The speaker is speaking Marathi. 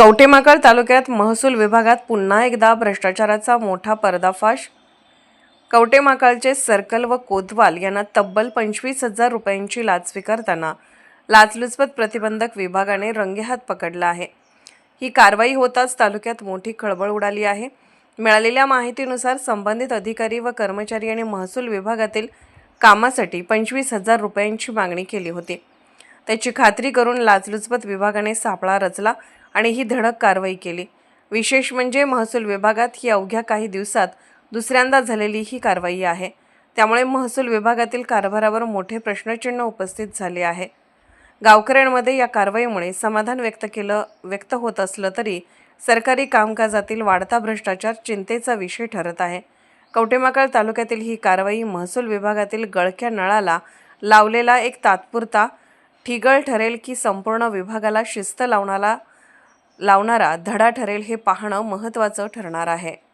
कवटेमाकळ तालुक्यात महसूल विभागात पुन्हा एकदा भ्रष्टाचाराचा मोठा पर्दाफाश? कवटेमाकळचे सर्कल व कोतवाल यांना तब्बल पंचवीस हजार रुपयांची लाच स्वीकारताना लाचलुचपत प्रतिबंधक विभागाने रंगेहात पकडला आहे. ही कारवाई होताच तालुक्यात मोठी खळबळ उडाली आहे. मिळालेल्या माहितीनुसार संबंधित अधिकारी व कर्मचारी आणि महसूल विभागातील कामासाठी पंचवीस हजार रुपयांची मागणी केली होती. त्याची खात्री करून लाचलुचपत विभागाने सापळा रचला आणि ही धडक कारवाई केली. विशेष म्हणजे महसूल विभागात ही अवघ्या काही दिवसात दुसऱ्यांदा झालेली ही कारवाई आहे. त्यामुळे महसूल विभागातील कारभारावर मोठे प्रश्नचिन्ह उपस्थित झाले आहे. गावकऱ्यांमध्ये या कारवाईमुळे समाधान व्यक्त केलं व्यक्त होत असलं तरी सरकारी कामकाजातील वाढता भ्रष्टाचार चिंतेचा विषय ठरत आहे. कवटेमाकळ तालुक्यातील ही कारवाई महसूल विभागातील गळक्या नळाला लावलेला एक तात्पुरता ठिगळ ठरेल की संपूर्ण विभागाला शिस्त लावणारा लावणारा धडा ठरेल हे पाहणं महत्त्वाचं ठरणार आहे.